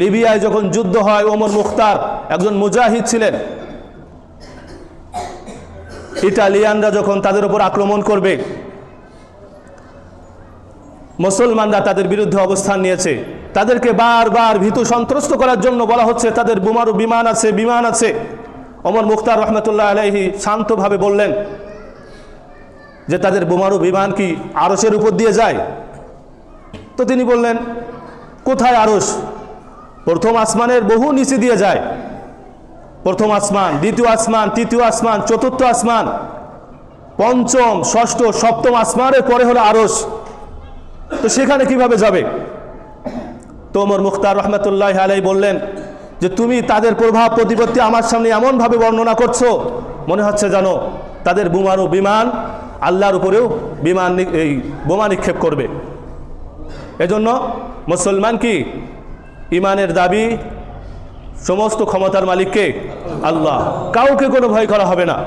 লিবিয়ায় যখন যুদ্ধ হয়, ওমর মুখতার একজন মুজাহিদ ছিলেন। ইটালিয়ানরা যখন তাদের উপর আক্রমণ করবে, মুসলমানরা তাদের বিরুদ্ধে অবস্থান নিয়েছে। তাদেরকে বারবার ভীতু সন্ত্রস্ত করার জন্য বলা হচ্ছে, তাদের বোমারু বিমান আছে বিমান আছে। অমর মুখতার রহমতুল্লাহ আলাইহি শান্তভাবে বললেন যে, তাদের বোমারু বিমান কি আরসের উপর দিয়ে যায়? তো তিনি বললেন, কোথায় আরস প্রথম আসমানের বহু নিচে দিয়ে যায়। প্রথম আসমান, দ্বিতীয় আসমান, তৃতীয় আসমান, চতুর্থ আসমান, পঞ্চম, ষষ্ঠ, সপ্তম আসমানের পরে হলো আরস তো সেখানে কীভাবে যাবে? তোমর মুখতার রহমতুল্লাহ আলাই বললেন যে, তুমি তাদের প্রভাব প্রতিপত্তি আমার সামনে এমনভাবে বর্ণনা করছ, মনে হচ্ছে জানো, তাদের বোমারু বিমান আল্লাহর উপরেও বিমান এই বোমা নিক্ষেপ করবে। এজন্য মুসলমান কি ইমানের দাবি সমস্ত ক্ষমতার মালিককে আল্লাহ। কাউকে কোনো ভয় করা হবে না।